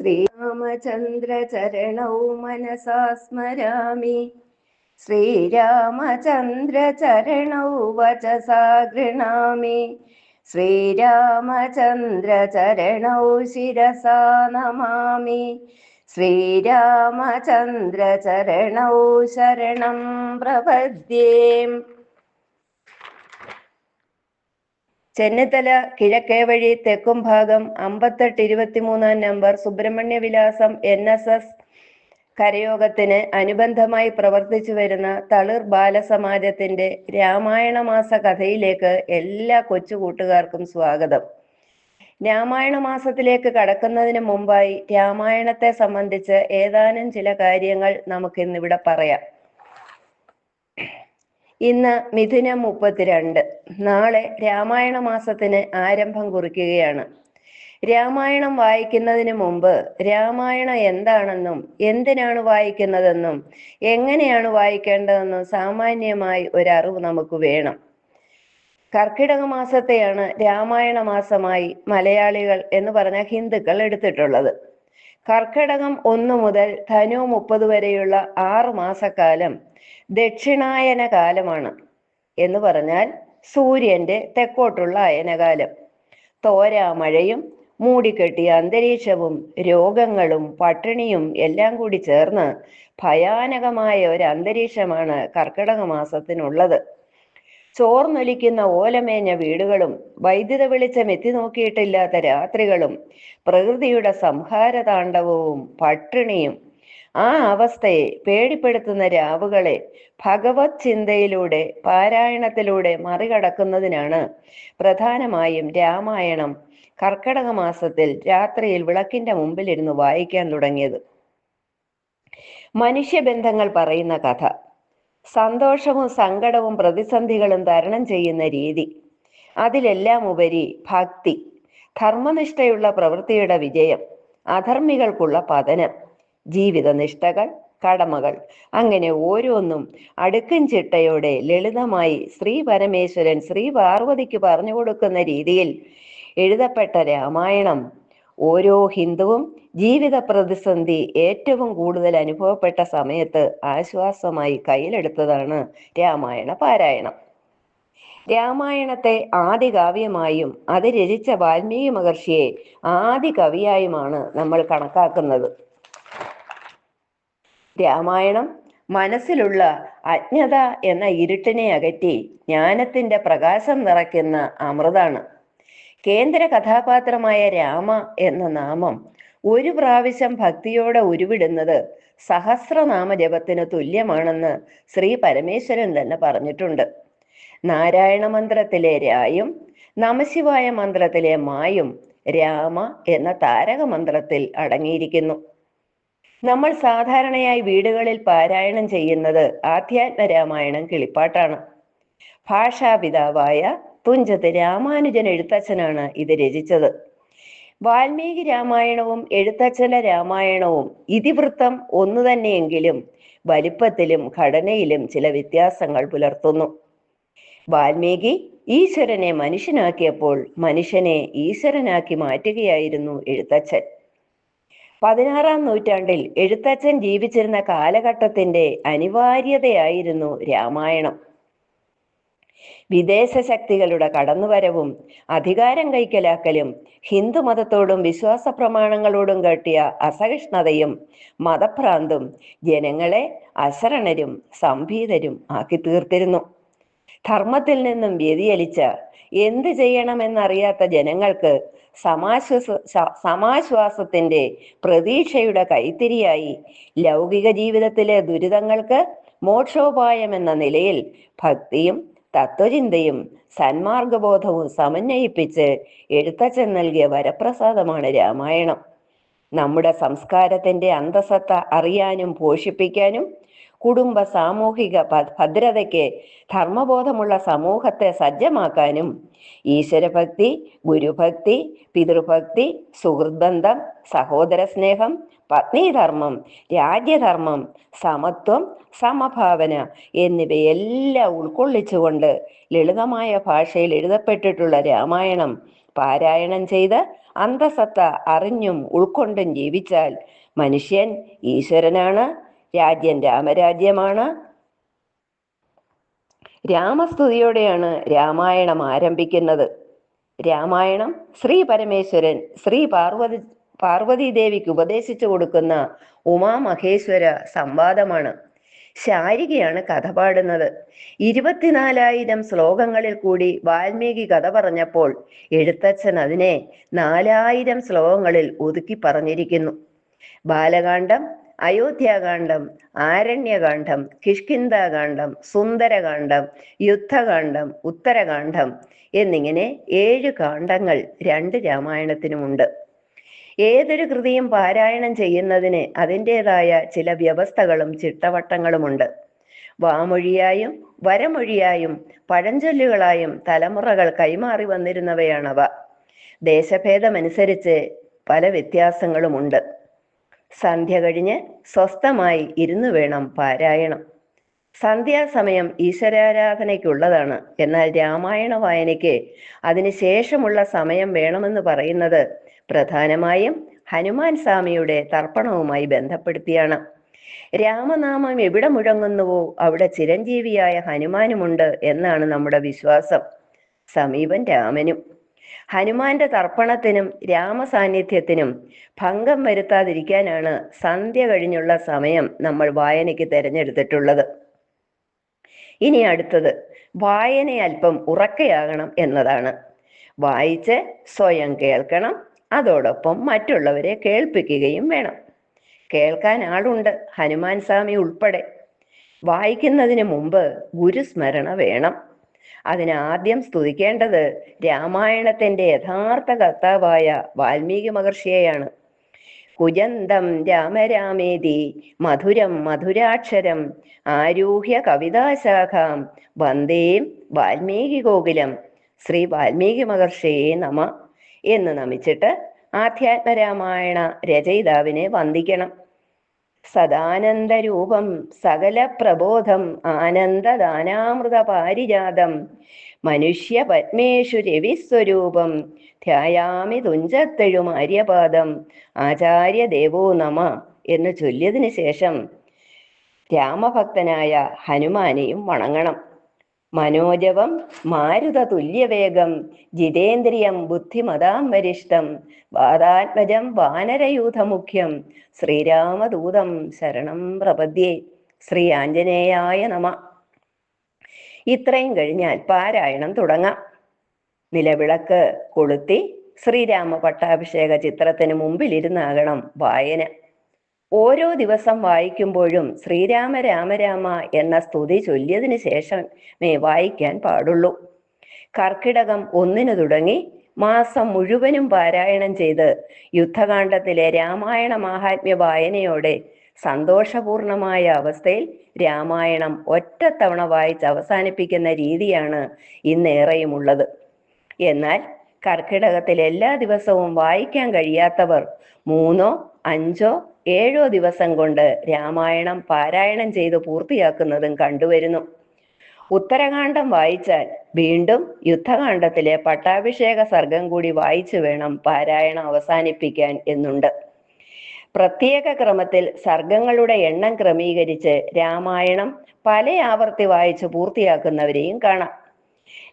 ശ്രീരാമചന്ദ്രചരണൗ മനസാ സ്മരാമി. ശ്രീരാമചന്ദ്രചരണൗ വചസാ ഗൃണാമി ശ്രീരാമചന്ദ്രചരണൗ ശിരസാ നമാമി. ശ്രീരാമചന്ദ്രചരണൗ ശരണം പ്രപദ്യേ. ചെന്നിത്തല കിഴക്കേ വഴി തെക്കും ഭാഗം അമ്പത്തെട്ട് ഇരുപത്തിമൂന്നാം നമ്പർ സുബ്രഹ്മണ്യ വിലാസം എൻ എസ് എസ് കരയോഗത്തിന് അനുബന്ധമായി പ്രവർത്തിച്ചു വരുന്ന തളിർ ബാലസമാജത്തിന്റെ രാമായണ മാസ കഥയിലേക്ക് എല്ലാ കൊച്ചു കൂട്ടുകാർക്കും സ്വാഗതം. രാമായണ മാസത്തിലേക്ക് കടക്കുന്നതിന് മുമ്പായി രാമായണത്തെ സംബന്ധിച്ച് ഏതാനും ചില കാര്യങ്ങൾ നമുക്കിന്നിവിടെ പറയാം. ഇന്ന് മിഥുനം മുപ്പത്തിരണ്ട്. നാളെ രാമായണ മാസത്തിന് ആരംഭം കുറിക്കുകയാണ്. രാമായണം വായിക്കുന്നതിന് മുമ്പ് രാമായണം എന്താണെന്നും എന്തിനാണ് വായിക്കുന്നതെന്നും എങ്ങനെയാണ് വായിക്കേണ്ടതെന്നും സാമാന്യമായി ഒരറിവ് നമുക്ക് വേണം. കർക്കിടക മാസത്തെയാണ് രാമായണ മാസമായി മലയാളികൾ എന്ന് പറഞ്ഞ ഹിന്ദുക്കൾ എടുത്തിട്ടുള്ളത്. കർക്കിടകം ഒന്ന് മുതൽ ധനു മുപ്പത് വരെയുള്ള ആറ് മാസക്കാലം ദക്ഷിണായന കാലമാണ്. എന്ന് പറഞ്ഞാൽ സൂര്യന്റെ തെക്കോട്ടുള്ള അയനകാലം. തോരാമഴയും മൂടിക്കെട്ടിയ അന്തരീക്ഷവും രോഗങ്ങളും പട്ടിണിയും എല്ലാം കൂടി ചേർന്ന് ഭയാനകമായ ഒരു അന്തരീക്ഷമാണ് കർക്കിടക മാസത്തിനുള്ളത്. ചോർന്നൊലിക്കുന്ന ഓലമേഞ്ഞ വീടുകളും വൈദ്യുത വെളിച്ചം എത്തി നോക്കിയിട്ടില്ലാത്ത രാത്രികളും പ്രകൃതിയുടെ സംഹാര താണ്ഡവവും പട്ടിണിയും. ആ അവസ്ഥയെ പേടിപ്പെടുത്തുന്ന രാവുകളെ ഭഗവത് ചിന്തയിലൂടെ പാരായണത്തിലൂടെ മറികടക്കുന്നതിനാണ് പ്രധാനമായും രാമായണം കർക്കടക മാസത്തിൽ രാത്രിയിൽ വിളക്കിന്റെ മുമ്പിലിരുന്ന് വായിക്കാൻ തുടങ്ങിയത്. മനുഷ്യബന്ധങ്ങൾ പറയുന്ന കഥ. സന്തോഷവും സങ്കടവും പ്രതിസന്ധികളും തരണം ചെയ്യുന്ന രീതി. അതിലെല്ലാം ഉപരി ഭക്തി ധർമ്മനിഷ്ഠയുള്ള പ്രവൃത്തിയുടെ വിജയം അധർമ്മികൾക്കുള്ള പതനം ജീവിതനിഷ്ഠകൾ കടമകൾ. അങ്ങനെ ഓരോന്നും അടുക്കും ചിട്ടയോടെ ലളിതമായി ശ്രീ പരമേശ്വരൻ ശ്രീ പാർവതിക്ക് പറഞ്ഞു കൊടുക്കുന്ന രീതിയിൽ എഴുതപ്പെട്ട രാമായണം ഓരോ ഹിന്ദുവും ജീവിത പ്രതിസന്ധി ഏറ്റവും കൂടുതൽ അനുഭവപ്പെട്ട സമയത്ത് ആശ്വാസമായി കയ്യിലെടുത്തതാണ് രാമായണ പാരായണം. രാമായണത്തെ ആദി കാവ്യമായും അത് രചിച്ച വാൽമീകി മഹർഷിയെ ആദി കവിയായുമാണ് നമ്മൾ കണക്കാക്കുന്നത്. രാമായണം മനസ്സിലുള്ള അജ്ഞത എന്ന ഇരുട്ടിനെ അകറ്റി ജ്ഞാനത്തിന്റെ പ്രകാശം നിറയ്ക്കുന്ന അമൃതാണ്. കേന്ദ്ര കഥാപാത്രമായ രാമ എന്ന നാമം ഒരു പ്രാവശ്യം ഭക്തിയോടെ ഉരുവിടുന്നത് സഹസ്രനാമ ജപത്തിന് തുല്യമാണെന്ന് ശ്രീ പരമേശ്വരൻ തന്നെ പറഞ്ഞിട്ടുണ്ട്. നാരായണ മന്ത്രത്തിലെ രായും നമശിവായ മന്ത്രത്തിലെ മായും രാമ എന്ന താരക മന്ത്രത്തിൽ അടങ്ങിയിരിക്കുന്നു. നമ്മൾ സാധാരണയായി വീടുകളിൽ പാരായണം ചെയ്യുന്നത് ആധ്യാത്മ രാമായണം കിളിപ്പാട്ടാണ്. ഭാഷാപിതാവായ തുഞ്ചത്ത് രാമാനുജൻ എഴുത്തച്ഛനാണ് ഇത് രചിച്ചത്. വാൽമീകി രാമായണവും എഴുത്തച്ഛന്റെ രാമായണവും ഇതിവൃത്തം ഒന്നു തന്നെയെങ്കിലും വലിപ്പത്തിലും ഘടനയിലും ചില വ്യത്യാസങ്ങൾ പുലർത്തുന്നു. വാൽമീകി ഈശ്വരനെ മനുഷ്യനാക്കിയപ്പോൾ മനുഷ്യനെ ഈശ്വരനാക്കി മാറ്റുകയായിരുന്നു എഴുത്തച്ഛൻ. പതിനാറാം നൂറ്റാണ്ടിൽ എഴുത്തച്ഛൻ ജീവിച്ചിരുന്ന കാലഘട്ടത്തിന്റെ അനിവാര്യതയായിരുന്നു രാമായണം. വിദേശ ശക്തികളുടെ കടന്നുവരവും അധികാരം കൈക്കലാക്കലും ഹിന്ദുമതത്തോടും വിശ്വാസ പ്രമാണങ്ങളോടും കെട്ടിയ അസഹിഷ്ണുതയും മതഭ്രാന്തും ജനങ്ങളെ അശരണരും സംഭീതരും ആക്കി തീർത്തിരുന്നു. ധർമ്മത്തിൽ നിന്നും വ്യതിയലിച്ച എന്ത് ചെയ്യണമെന്നറിയാത്ത ജനങ്ങൾക്ക് സമാശ്വാസ സമാശ്വാസത്തിന്റെ പ്രതീക്ഷയുടെ കൈത്തിരിയായി ലൗകിക ജീവിതത്തിലെ ദുരിതങ്ങൾക്ക് മോക്ഷോപായം എന്ന നിലയിൽ ഭക്തിയും തത്വചിന്തയും സന്മാർഗബോധവും സമന്വയിപ്പിച്ച് എഴുത്തച്ഛൻ നൽകിയ വരപ്രസാദമാണ് രാമായണം. നമ്മുടെ സംസ്കാരത്തിന്റെ അന്തസത്ത അറിയാനും പോഷിപ്പിക്കാനും കുടുംബ സാമൂഹിക ഭദ്രതയ്ക്ക് ധർമ്മബോധമുള്ള സമൂഹത്തെ സജ്ജമാക്കാനും ഈശ്വരഭക്തി ഗുരുഭക്തി പിതൃഭക്തി സുഹൃദ്ബന്ധം സഹോദര സ്നേഹം പത്നീധർമ്മം രാജ്യധർമ്മം സമത്വം സമഭാവന എന്നിവയെല്ലാം ഉൾക്കൊള്ളിച്ചുകൊണ്ട് ലളിതമായ ഭാഷയിൽ എഴുതപ്പെട്ടിട്ടുള്ള രാമായണം പാരായണം ചെയ്ത് അന്തസത്ത അറിഞ്ഞും ഉൾക്കൊണ്ടും ജീവിച്ചാൽ മനുഷ്യൻ ഈശ്വരനാണ് രാജ്യം രാമരാജ്യമാണ്. രാമസ്തുതിയോടെയാണ് രാമായണം ആരംഭിക്കുന്നത്. രാമായണം ശ്രീ പരമേശ്വരൻ ശ്രീ പാർവതി പാർവതി ദേവിക്ക് ഉപദേശിച്ചു കൊടുക്കുന്ന ഉമാമഹേശ്വര സംവാദമാണ്. ശാരികയാണ് കഥ പാടുന്നത്. ഇരുപത്തിനാലായിരം ശ്ലോകങ്ങളിൽ കൂടി വാൽമീകി കഥ പറഞ്ഞപ്പോൾ എഴുത്തച്ഛൻ അതിനെ നാലായിരം ശ്ലോകങ്ങളിൽ ഒതുക്കി പറഞ്ഞിരിക്കുന്നു. ബാലകാന്ഡം അയോധ്യാകാന്ഡം ആരണ്യകാന്ഡം കിഷ്കിന്താകാന്ഡം സുന്ദരകാന്ഡം യുദ്ധകാന്ഡം ഉത്തരകാന്ഡം എന്നിങ്ങനെ ഏഴ് കാണ്ഡങ്ങൾ രണ്ട് രാമായണത്തിനുമുണ്ട്. ഏതൊരു കൃതിയും പാരായണം ചെയ്യുന്നതിന് അതിന്റെതായ ചില വ്യവസ്ഥകളും ചിട്ടവട്ടങ്ങളുമുണ്ട്. വാമൊഴിയായും വരമൊഴിയായും പഴഞ്ചൊല്ലുകളായും തലമുറകൾ കൈമാറി വന്നിരുന്നവയാണവ. ദേശഭേദമനുസരിച്ച് പല വ്യത്യാസങ്ങളുമുണ്ട്. സന്ധ്യ കഴിഞ്ഞ് സ്വസ്ഥമായി ഇരുന്നു വേണം പാരായണം. സന്ധ്യാസമയം ഈശ്വരാരാധനയ്ക്കുള്ളതാണ്. എന്നാൽ രാമായണ വായനയ്ക്ക് അതിനുശേഷമുള്ള സമയം വേണമെന്ന് പറയുന്നത് പ്രധാനമായും ഹനുമാൻ സ്വാമിയുടെ തർപ്പണവുമായി ബന്ധപ്പെടുത്തിയാണ്. രാമനാമം എവിടെ മുഴങ്ങുന്നുവോ അവിടെ ചിരഞ്ജീവിയായ ഹനുമാനുമുണ്ട് എന്നാണ് നമ്മുടെ വിശ്വാസം. സമീപൻ രാമനും. ഹനുമാന്റെ തർപ്പണത്തിനും രാമസാന്നിധ്യത്തിനും ഭംഗം വരുത്താതിരിക്കാനാണ് സന്ധ്യ കഴിഞ്ഞുള്ള സമയം നമ്മൾ വായനയ്ക്ക് തിരഞ്ഞെടുത്തിട്ടുള്ളത്. ഇനി അടുത്തത് വായന അല്പം ഉറക്കയാകണം എന്നതാണ്. വായിച്ച് സ്വയം കേൾക്കണം അതോടൊപ്പം മറ്റുള്ളവരെ കേൾപ്പിക്കുകയും വേണം. കേൾക്കാൻ ആളുണ്ട് ഹനുമാൻ സ്വാമി ഉൾപ്പെടെ. വായിക്കുന്നതിന് മുമ്പ് ഗുരുസ്മരണ വേണം. അതിനാദ്യം സ്തുതിക്കേണ്ടത് രാമായണത്തിന്റെ യഥാർത്ഥ കർത്താവായ വാൽമീകി മഹർഷിയെയാണ്. കുജന്തം രാമരാമേതി മധുരം മധുരാക്ഷരം ആരൂഹ്യ കവിതാശാഖാം വന്ദേ വാൽമീകി ഗോകുലം ശ്രീ വാൽമീകി മഹർഷിയെ നമ എന്ന് നമിച്ചിട്ട് ആധ്യാത്മരാമായണ രചയിതാവിനെ വന്ദിക്കണം. സദാനന്ദരൂപം സകല പ്രബോധം ആനന്ദദാനാമൃത പാരിജാതം മനുഷ്യ പത്മേഷു രവിസ്വരൂപം ധ്യായാമി തുഞ്ചത്തെഴും ആര്യപാദം. ആചാര്യ ദേവോ നമ എന്ന് ചൊല്ലിയതിനു ശേഷം രാമഭക്തനായ ഹനുമാനെയും വണങ്ങണം. മനോജവം മാരുത തുല്യവേഗം. ജിതേന്ദ്രിയം ബുദ്ധിമതാം വരിഷ്ടം വാദാത്മജം വാനരയൂഥമുഖ്യം. ശ്രീരാമദൂതം ശരണം പ്രപദ്യേ. ശ്രീ ആഞ്ജനേയായ നമ. ഇത്രയും കഴിഞ്ഞാൽ പാരായണം തുടങ്ങാം. നിലവിളക്ക് കൊളുത്തി ശ്രീരാമ പട്ടാഭിഷേക ചിത്രത്തിന് മുമ്പിലിരുന്നാകണം വായന. ഓരോ ദിവസം വായിക്കുമ്പോഴും ശ്രീരാമ രാമരാമ രാമ എന്ന സ്തുതി ചൊല്ലിയതിന് ശേഷമേ വായിക്കാൻ പാടുള്ളൂ. കർക്കിടകം ഒന്നിനു തുടങ്ങി മാസം മുഴുവനും പാരായണം ചെയ്ത് യുദ്ധകാന്ഡത്തിലെ രാമായണ മാഹാത്മ്യ വായനയോടെ സന്തോഷപൂർണമായ അവസ്ഥയിൽ രാമായണം ഒറ്റത്തവണ വായിച്ച് അവസാനിപ്പിക്കുന്ന രീതിയാണ് ഇന്നേറെയും ഉള്ളത് എന്നാൽ കർക്കിടകത്തിൽ എല്ലാ ദിവസവും വായിക്കാൻ കഴിയാത്തവർ മൂന്നോ അഞ്ചോ ഏഴോ ദിവസം കൊണ്ട് രാമായണം പാരായണം ചെയ്ത് പൂർത്തിയാക്കുന്നതും കണ്ടുവരുന്നു. ഉത്തരകാണ്ഡം വായിച്ചാൽ വീണ്ടും യുദ്ധകാണ്ഡത്തിലെ പട്ടാഭിഷേക സർഗം കൂടി വായിച്ചു വേണം പാരായണം അവസാനിപ്പിക്കാൻ എന്നുണ്ട്. പ്രത്യേക ക്രമത്തിൽ സർഗങ്ങളുടെ എണ്ണം ക്രമീകരിച്ച് രാമായണം പല ആവർത്തി വായിച്ച് പൂർത്തിയാക്കുന്നവരെയും കാണാം.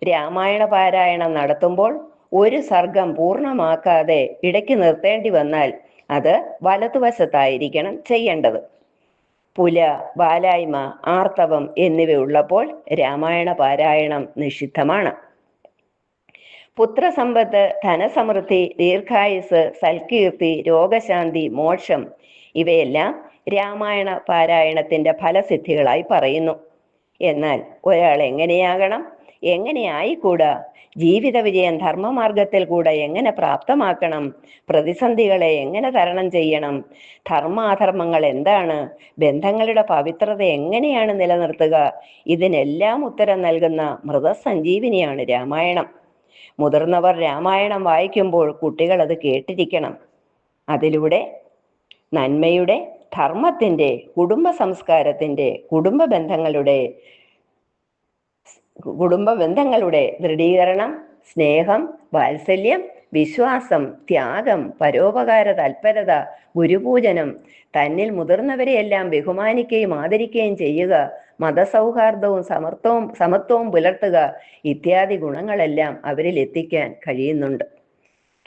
രാമായണ പാരായണം നടത്തുമ്പോൾ ഒരു സർഗം പൂർണമാക്കാതെ ഇടയ്ക്ക് നിർത്തേണ്ടി വന്നാൽ അത് വലതുവശത്തായിരിക്കണം ചെയ്യേണ്ടത്. പുല ബാലായ്മ ആർത്തവം എന്നിവ ഉള്ളപ്പോൾ രാമായണ പാരായണം നിഷിദ്ധമാണ്. പുത്രസമ്പത്ത് ധനസമൃദ്ധി ദീർഘായുസ് സൽകീർത്തി രോഗശാന്തി മോക്ഷം ഇവയെല്ലാം രാമായണ പാരായണത്തിന്റെ ഫലസിദ്ധികളായി പറയുന്നു. എന്നാൽ ഒരാൾ എങ്ങനെയാകണം? എങ്ങനെയായിക്കൂടാ? ജീവിത വിജയം ധർമ്മമാർഗത്തിൽ കൂടെ എങ്ങനെ പ്രാപ്തമാക്കണം? പ്രതിസന്ധികളെ എങ്ങനെ തരണം ചെയ്യണം? ധർമാധർമ്മങ്ങൾ എന്താണ്? ബന്ധങ്ങളുടെ പവിത്രത എങ്ങനെയാണ് നിലനിർത്തുക? ഇതിനെല്ലാം ഉത്തരം നൽകുന്ന മൃതസഞ്ജീവിനിയാണ് രാമായണം. മുതിർന്നവർ രാമായണം വായിക്കുമ്പോൾ കുട്ടികൾ അത് കേട്ടിരിക്കണം. അതിലൂടെ നന്മയുടെ ധർമ്മത്തിന്റെ കുടുംബ സംസ്കാരത്തിന്റെ കുടുംബ ബന്ധങ്ങളുടെ കുടുംബ ബന്ധങ്ങളുടെ ദൃഢീകരണം സ്നേഹം വാത്സല്യം വിശ്വാസം ത്യാഗം പരോപകാര തൽപരത ഗുരുപൂജനം തന്നിൽ മുതിർന്നവരെയെല്ലാം ബഹുമാനിക്കുകയും ആദരിക്കുകയും ചെയ്യുക. മതസൗഹാർദ്ദവും സമത്വവും സമത്വവും പുലർത്തുക. ഇത്യാദി ഗുണങ്ങളെല്ലാം അവരിൽ എത്തിക്കാൻ കഴിയുന്നുണ്ട്.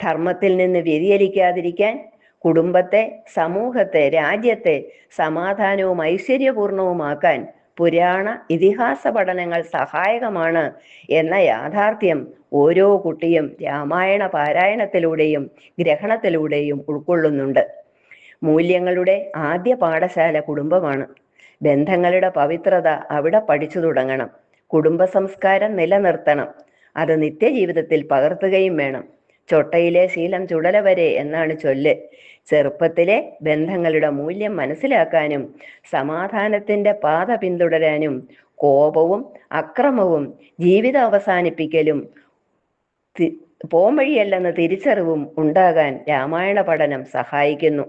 ധർമ്മത്തിൽ നിന്ന് വ്യതിചലിക്കാതിരിക്കാൻ കുടുംബത്തെ സമൂഹത്തെ രാജ്യത്തെ സമാധാനവും ഐശ്വര്യപൂർണവുമാക്കാൻ പുരാണ ഇതിഹാസ പഠനങ്ങൾ സഹായകമാണ് എന്ന യാഥാർത്ഥ്യം ഓരോ കുട്ടിയും രാമായണ പാരായണത്തിലൂടെയും ഗ്രഹണത്തിലൂടെയും ഉൾക്കൊള്ളുന്നുണ്ട്. മൂല്യങ്ങളുടെ ആദ്യ പാഠശാല കുടുംബമാണ്. ബന്ധങ്ങളുടെ പവിത്രത അവിടെ പഠിച്ചു തുടങ്ങണം. കുടുംബ സംസ്കാരം നിലനിർത്തണം. അത് നിത്യജീവിതത്തിൽ പകർത്തുകയും വേണം. ചൊട്ടയിലെ ശീലം ചുടല വരെ എന്നാണ് ചൊല്ല്. ചെറുപ്പത്തിലെ ബന്ധങ്ങളുടെ മൂല്യം മനസ്സിലാക്കാനും സമാധാനത്തിന്റെ പാത പിന്തുടരാനും കോപവും അക്രമവും ജീവിതം അവസാനിപ്പിക്കലും പോംവഴിയല്ലെന്ന തിരിച്ചറിവും ഉണ്ടാകാൻ രാമായണ പഠനം സഹായിക്കുന്നു.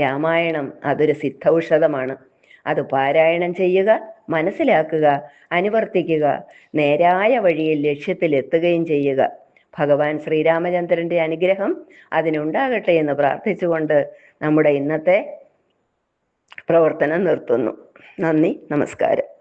രാമായണം അതൊരു സിദ്ധൌഷധമാണ്. അത് പാരായണം ചെയ്യുക മനസ്സിലാക്കുക അനുവർത്തിക്കുക നേരായ വഴിയിൽ ലക്ഷ്യത്തിലെത്തുകയും ചെയ്യുക. ഭഗവാൻ ശ്രീരാമചന്ദ്രന്റെ അനുഗ്രഹം അതിനുണ്ടാകട്ടെ എന്ന് പ്രാർത്ഥിച്ചുകൊണ്ട് നമ്മുടെ ഇന്നത്തെ പ്രവർത്തനം നിർത്തുന്നു. നന്ദി നമസ്കാരം.